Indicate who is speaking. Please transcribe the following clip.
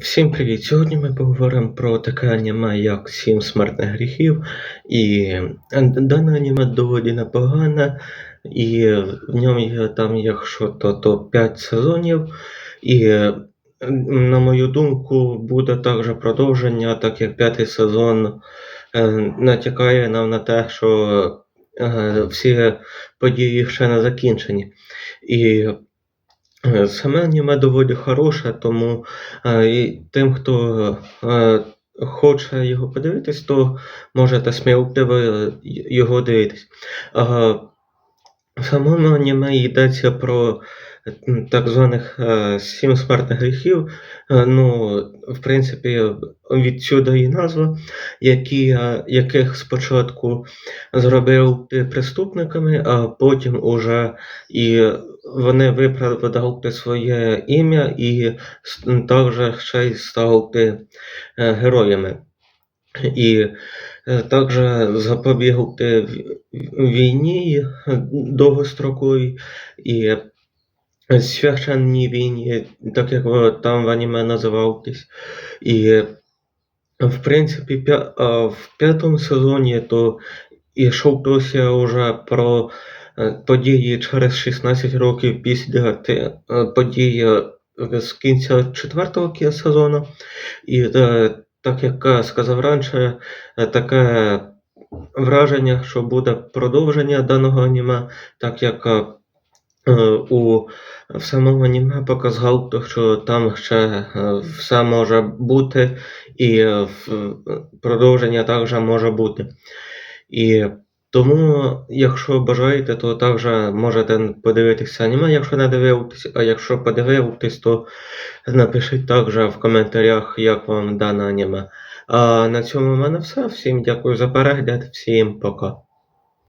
Speaker 1: Всім привіт! Сьогодні ми поговоримо про таке аніме, як Сім смертних гріхів. І е, дане аніме доволі непогане, і в ньому є там, якщо то, то 5 сезонів. І, е, на мою думку, буде також продовження, так як п'ятий сезон е, натякає нам на те, що всі події ще не закінчені. І Саме аніме доволі хороше, тому е, і тим, хто е, хоче його подивитись, то можете сміливо е, його дивитись. В самому аніме йдеться про так званих е, сім смертних гріхів. Е, Ну, в принципі, відсюди і назва, які, е, яких спочатку зробив преступниками, а потім уже і вони виправдали своє ім'я і також ще й стали е, героями. І е, також запобігли в- війні довгостроковій і священній війні, так як там в аніме називались. І в принципі, в п'ятому сезоні то йшлося вже про події через 16 років після те- е, е, з кінця четвертого сезону. І е, так як сказав раніше, е, таке враження, що буде продовження даного аніме, так як е, е, у в самому аніме показав, що там ще е, все може бути, і е, продовження також може бути. І тому, якщо бажаєте, то також можете подивитися аніме, якщо не дивитесь, а якщо подивитесь, то напишіть також в коментарях, як вам дане аніме. А на цьому в мене все. Всім дякую за перегляд, всім пока.